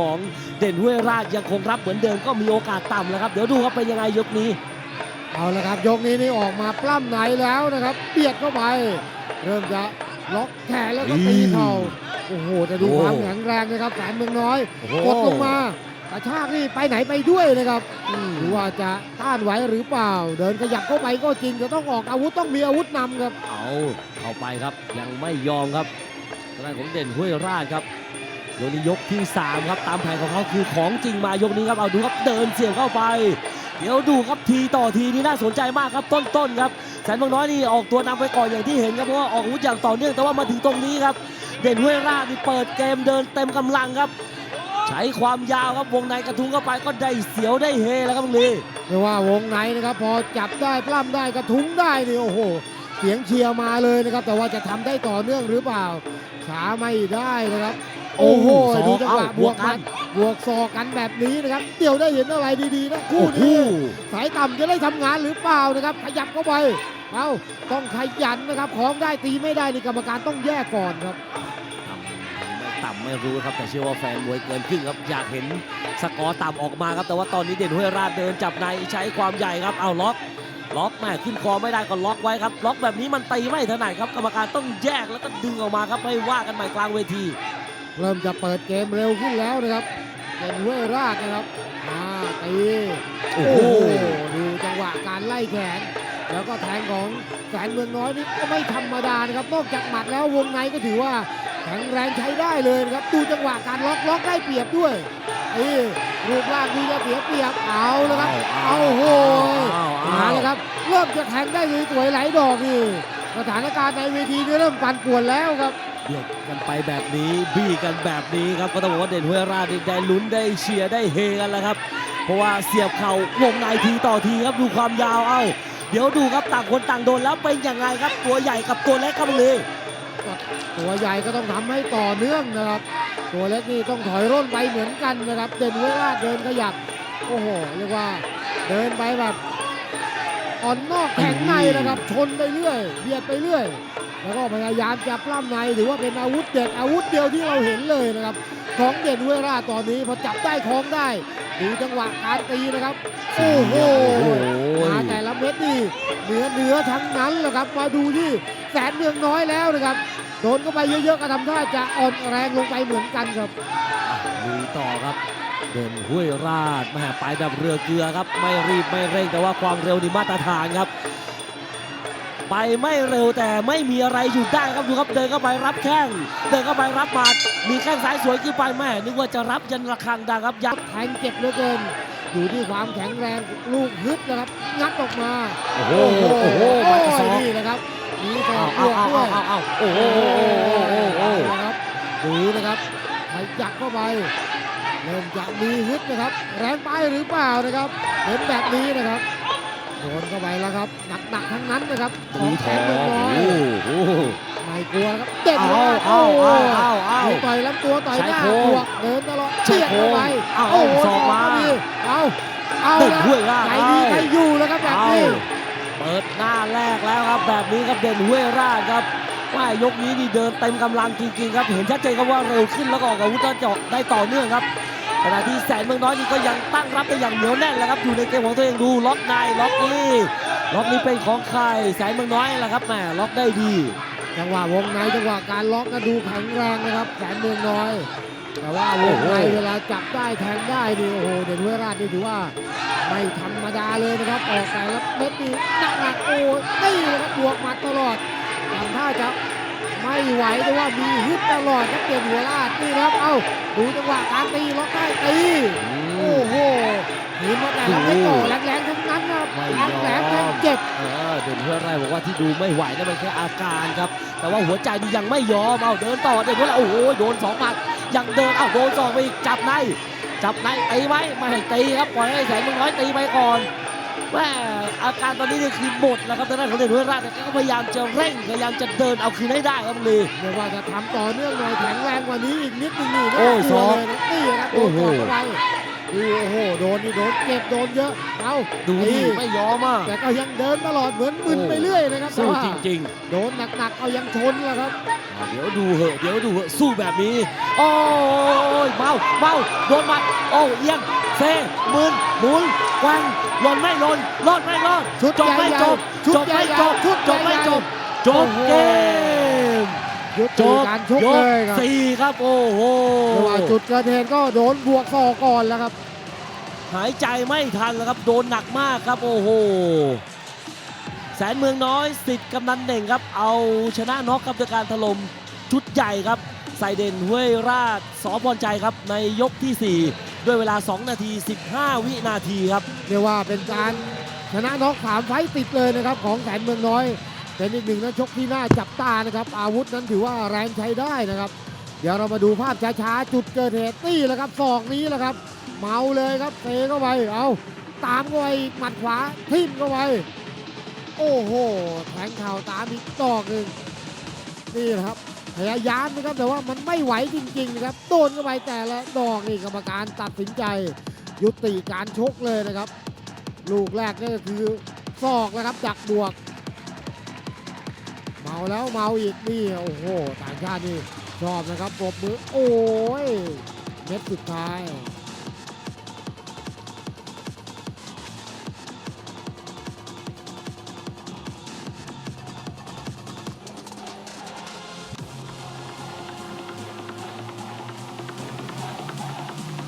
ของเด่นห้วยราชยังคงรับเหมือนเดิมก็มีโอกาสต่ำแล้วครับ เดี๋ยวดูครับเป็นยังไงยกนี้ เอาละครับ ยกนี้นี่ออกมาปล้ำไหนแล้วนะครับเบียดเข้าไป เริ่มจะล็อกแขนแล้วก็ตีเข่าโอ้โหแต่ดูโอ้ความแข็งแรงนะครับแสนเมืองน้อยโอ้โหกดลงมากระชากนี่ไปไหนไปด้วยนะครับหรือว่าจะต้านไหวหรือเปล่า เดินขยับเข้าไปก็จริงจะต้องออกอาวุธต้องมีอาวุธนำครับเอาเข้าไปครับยังไม่ยอมครับทางด้านของเด่นห้วยราชครับ ยกนี้ยกที่สามครับตามแผนของเขาคือของจริงมายกนี้ครับเอาดูครับเดินเสียบเข้าไป เดี๋ยวดูครับทีต่อทีนี่น่าสนใจมากครับต้นๆครับแสนบางน้อยนี่ออกตัวนำไปก่อนอย่างที่เห็นครับเพราะว่าออกอาวุธอย่างต่อเนื่องแต่ว่ามาถึงตรงนี้ครับเด่นห้วยราชนี่เปิดเกมเดินเต็มกำลังครับ ใช้ความยาวครับวงในกระทุ้งเข้าไปก็ได้เสียวได้เฮแล้วครับลุงลีเรียกว่าวงในนะครับพอจับได้ปล้ำได้กระทุ้งได้นี่โอ้โห สียงเชียร์มาเลยนะครับ แต่ว่าจะทำได้ต่อเนื่องหรือเปล่าช้าไม่ได้นะครับ โอ้โหสองดูจังหวะเอ้าบวกกันบวกศอกกันแบบนี้นะครับ เดี๋ยวได้เห็นอะไรดีๆนะคู่โอ้โหนี้สายต่ำจะได้ทำงานหรือเปล่านะครับ ขยับเข้าไปเอาต้องขยันนะครับของได้ตีไม่ได้นี่กรรมการต้องแยกก่อนครับไม่ต่ำไม่รู้ครับแต่เชื่อว่าแฟนมวยเกินครึ่งครับอยากเห็นสกอร์ต่ำออกมาครับแต่ว่าตอนนี้เด่นห้วยราชเดินจับในใช้ความใหญ่ครับเอาล็อก ล็อกแม่ขึ้นคอไม่ได้ก็ล็อกไว้ครับ ล็อกแบบนี้มันตีไม่ถนัดครับกรรมการต้องแยกแล้วก็ดึงออกมาครับให้ว่ากันใหม่กลางเวที เริ่มจะเปิดเกมเร็วขึ้นแล้วนะครับเป็นห้วยราชนะครับมาตีโอ้โอ้โหโหดูจังหวะการไล่แขน แล้วก็แทงของแสนเมืองน้อยนี่ก็ไม่ธรรมดานะครับนอกจากหมัดแล้ววงในก็ถือว่าแข็งแรงใช้ได้เลยนะครับดูจังหวะการล็อกล็อกได้เปรียบด้วยนี่รูปร่างดูจะเสียเปรียบเอาแล้วครับเอาโห ครับเริ่มจะแทงได้สวยๆไหลายดอกนี่สถานการณ์ในเวทีนี่เริ่มปั่นป่วนแล้วครับเบียดกันไปแบบนี้บี้กันแบบนี้ครับก็ต้องบอกว่าเด่นห้วยราชนี่ได้ลุ้นได้เชียร์ได้เฮกันแล้วครับ เพราะว่าเสียบเข่าวงในทีต่อทีครับดูความยาวเอ้า เดี๋ยวดูครับต่างคนต่างโดนแล้วเป็นยังไงครับ ตัวใหญ่กับตัวเล็กครับเลยตัวใหญ่ก็ต้องทำให้ต่อเนื่องนะครับ ตัวเล็กนี่ต้องถอยร่นไปเหมือนกันนะครับ เด่นเวลาเดินขยับโอ้โหเรียกว่าเดินไปแบบ อ่อนนอกแข็งในนะครับ ชนไปเรื่อยเบียดไปเรื่อย แล้วก็พยายามจะปล้ำในถือว่าเป็นอาวุธเด็ดอาวุธเดียวที่เราเห็นเลยนะครับของเด่นเวลาตอนนี้พอจับได้ของได้ดูจังหวะการตีนะครับโอ้โหมาแต่ละเม็ดนี่เหนือเหนือทั้งนั้นแหละครับ มาดูที่แสนเมืองน้อยแล้วนะครับโดนเข้าไปเยอะๆก็ทำท่าจะอ่อนแรงลงไปเหมือนกันครับลุยต่อครับ เด่นห้วยราชแม่ไปแบบเรือเกลือครับ ไม่รีบไม่เร่งแต่ว่าความเร็วนี่มาตรฐานครับ ไปไม่เร็วแต่ไม่มีอะไรหยุดได้ครับดูครับเดินเข้าไปรับแข้งเดินเข้าไปรับหมัดมีแข้งซ้ายสวยขึ้นไปแม่นึกว่าจะรับยันระฆังดังครับยับแทงเจ็บเหลือเกินอยู่ที่ความแข็งแรงลูกฮึดนะครับงัดออกมาโอ้โหโอ้โหมาที่สองนี่นะครับมีศอเอากบเอาวกเอาด้วยเอาเอาโอ้โหโอ้โหโอ้โหนะครับดูนะครับขยักเข้าไป เริ่มจะมีฮึดนะครับ แรงไปหรือเปล่านะครับเห็นแบบนี้นะครับโดนเข้าไปแล้วครับหนักๆทั้งนั้นนะครับขอมีงทแสอนเมืองน้อยโอ้โหไม่กลัวนะครับเด็ดเอามากเอาโอ้โหเอาเอาเอามีต่อยลำตัวต่อยหน้าใช้โค้งบวกเดินตลอดใช้เบียดโค้เข้างไปเอาโอ้โหศอกมาดีเอาเอาเด่นละห้วยราชใครดีใครอยู่แล้วครับแบบเอานี้เปิดหน้าแรกแล้วครับแบบนี้ครับเด่นห้วยราชครับ ว่ายกนี้นี่เดินเต็มกำลังจริงๆครับ เห็นชัดเจนครับว่าเร็วขึ้นแล้วก็ออกอาวุธได้เจาะได้ต่อเนื่องครับขณะที่แสนเมืองน้อยนี่ก็ยังตั้งรับได้อย่างเหนียวแน่นแล้วครับอยู่ในเกมของตัวเองดูล็อกในล็อกนี้ล็อกนี้เป็นของใครแสนเมืองน้อยแหละครับแหมล็อกได้ดีจังหวะวงในจังหวะการล็อกก็ดูแข็งแรงนะครับแสนเมืองน้อย แต่ว่าวงในโอ้โหเวลาจับได้แทงได้นี่โอ้โหเด่นเวราชนี่ถือว่าไม่ธรรมดาเลยนะครับออกแต่ละเม็ดนี่หนักๆโอ้ยนี่นะครับบวกหมัดตลอด ทำท่าจะไม่ไหวแต่ว่ามีฮึดตลอดครับเด่นหัวราชนี่ครับ เอ้าดูจังหวะการตีล็อกได้ตีโอ้โหห็นมาแต่ละเม็ดต่อแรงๆทั้งนั้นครับไม่ยองมแหลมทั้งเจ็บเออเด่นเพื่อนไรบอกว่าที่ดูไม่ไหวนั่นเป็นแค่อาการครับ แต่ว่าหัวใจนี่ยังไม่ยอมเอาเดินต่อเด่นเพื่อนโอ้โหโดนสองหมัดยังเดินเอาโดนสองไปอีกจับในจับในตีไว้ไม่ให้ตีครับปล่อยให้แสนเมึงน้อยตีไปก่อน แม่อาการตอนนี้นี่คือหมดแล้วครับทางด้านของเด่นเพื่อนราชแต่ก็พยายามจะเร่งพยายามจะเดินเอาคืนให้ได้ครับลีเรียกว่าจะทำต่อเนื่องหน่อยแข็งแรงกว่านี้อีกนิดนึงนี่โอ้ยน่ากลัวเลยนะนี่ครับโดโอ้นโหกอดเข้าไปโอ้โหโดนนี่โดนเจ็บโดนเยอะเอาดูดินี่ไม่ยอมอะแต่ก็ยังเดินตลอดเหมือนมึนไปเรื่อยนะครับแต่สู้ว่าจริงโดนหนักๆเอายังชนแหละครับๆอะเดี๋ยวดูเหอะเดี๋ยวดูเหอะสู้แบบนี้ โอ้ยเมาเมาโดนหมัดโอ้เอียงเซมืนหมุน แกว่งหล่นไม่หล่นรอดไม่รอดชุดจบไม่ใหญ่ๆจบชุดจบไม่ใหญ่ๆจบชุดจบไม่ใหญ่ๆจบจบโอ้โหเกมยุจติบการชกยเลกยครับสี่ครับโอ้โหแต่ว่าจุดเกิดเหตุก็โดนบวกศอกก่อนแล้วครับ หายใจไม่ทันแล้วครับโดนหนักมากครับโอ้โหแสนเมืองน้อยสิทธิ์กำนันเด่งครับ เอาชนะน็อกครับด้วยการถล่มชุดใหญ่ครับใส่เด่นห้วยราชสอพรใจครับในยกทีสี่4 ด้วยเวลา 2 นาที 15 วินาทีครับ เรียกว่าเป็นการชนะน็อกสามไฟต์ติดเลยนะครับ ของแสนเมืองน้อยเป็นอีกหนึ่งนักชกที่น่าจับตานะครับ อาวุธนั้นถือว่าแรงใช้ได้นะครับ เดี๋ยวเรามาดูภาพช้าๆจุดเกิดเหตุนี่แหละครับศอกนี้แหละครับ เมาเลยครับเตะเข้าไปเอาตามเข้าไปหมัดขวาทิ่มเข้าไปโอ้โหแทงเข่าตามอีกดอกหนึ่งนี่แหละครับ พยายามนะครับแต่ว่ามันไม่ไหวจริงๆนะครับโดนเข้าไปแต่ละดอกนี่กรรมการตัดสินใจ ยุติการชกเลยนะครับ ลูกแรกนี่ก็คือศอกนะครับดักบวก เมาแล้วเมาอีกนี่โอ้โหต่างชาตินี่ชอบนะครับปรบมือโอ้ยเม็ดสุดท้าย